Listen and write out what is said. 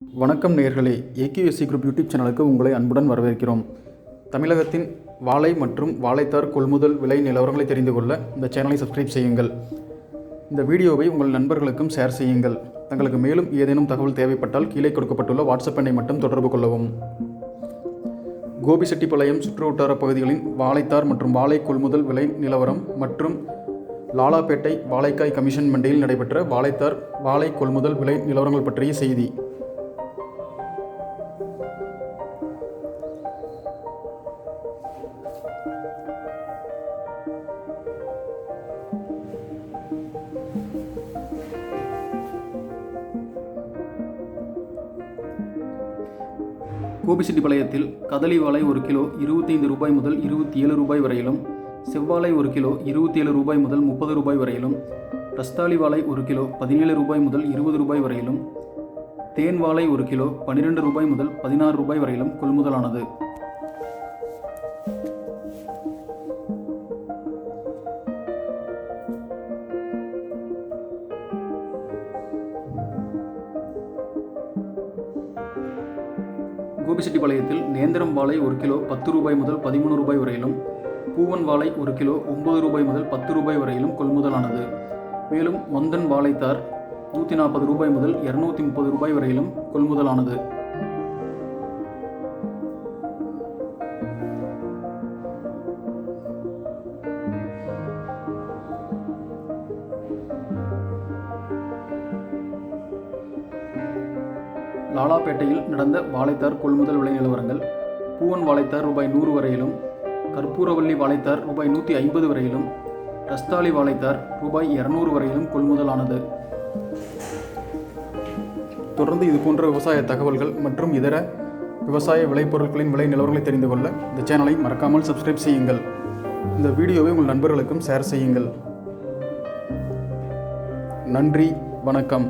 வணக்கம் நேர்களே. AKSC group YouTube சேனலுக்கு உங்களை அன்புடன் வரவேற்கிறோம். தமிழகத்தின் வாழை மற்றும் வாழைத்தார் கொள்முதல் விலை நிலவரங்களை தெரிந்து கொள்ள இந்த சேனலை சப்ஸ்கிரைப் செய்யுங்கள். இந்த வீடியோவை உங்கள் நண்பர்களுக்கும் ஷேர் செய்யுங்கள். தங்களுக்கு மேலும் ஏதேனும் தகவல் தேவைப்பட்டால் கீழே கொடுக்கப்பட்டுள்ள வாட்ஸ்அப் எண்ணை மட்டும் தொடர்பு கொள்ளவும். கோபிசெட்டிப்பாளையம் சுற்றுவட்டார பகுதிகளின் வாழைத்தார் மற்றும் வாழை கொள்முதல் விலை நிலவரம் மற்றும் லாலாப்பேட்டை வாழைக்காய் கமிஷன் மண்டியில் நடைபெற்ற வாழைத்தார் வாழை கொள்முதல் விலை நிலவரங்கள் பற்றிய செய்தி. கோபிச்செட்டிப்பாளையத்தில் கதலி வாழை ஒரு கிலோ இருபத்தைந்து ரூபாய் முதல் இருபத்தி ஏழு ரூபாய் வரையிலும் செவ்வாழை ஒரு கிலோ இருபத்தி ஏழு ரூபாய் முதல் முப்பது ரூபாய் வரையிலும் ரஸ்தாளி வாழை ஒரு கிலோ பதினேழு ரூபாய் முதல் இருபது ரூபாய் வரையிலும் தேன் வாழை ஒரு கிலோ பன்னிரெண்டு ரூபாய் முதல் பதினாறு ரூபாய் வரையிலும் கொள்முதலானது. கோபிச்செட்டிப்பாளையத்தில் நேந்திரம் வாழை ஒரு கிலோ பத்து ரூபாய் முதல் பதிமூணு ரூபாய் வரையிலும் பூவன் வாழை ஒரு கிலோ ஒன்பது ரூபாய் முதல் பத்து ரூபாய் வரையிலும் கொள்முதலானது. மேலும் மொந்தன் வாழைத்தார் நூற்றி நாற்பது ரூபாய் முதல் இரநூத்தி முப்பது ரூபாய் வரையிலும் கொள்முதலானது. லாலாப்பேட்டையில் நடந்த வாழைத்தார் கொள்முதல் விலை நிலவரங்கள். பூவன் வாழைத்தார் ரூபாய் நூறு வரையிலும் கற்பூரவள்ளி வாழைத்தார் ரூபாய் நூற்றி ஐம்பது வரையிலும் ரஸ்தாளி வாழைத்தார் ரூபாய் இரநூறு வரையிலும் கொள்முதலானது. தொடர்ந்து இது போன்ற விவசாய தகவல்கள் மற்றும் இதர விவசாய விளைபொருட்களின் விலை நிலவரங்களை தெரிந்து கொள்ள இந்த சேனலை மறக்காமல் சப்ஸ்கிரைப் செய்யுங்கள். இந்த வீடியோவை உங்கள் நண்பர்களுக்கும் ஷேர் செய்யுங்கள். நன்றி வணக்கம்.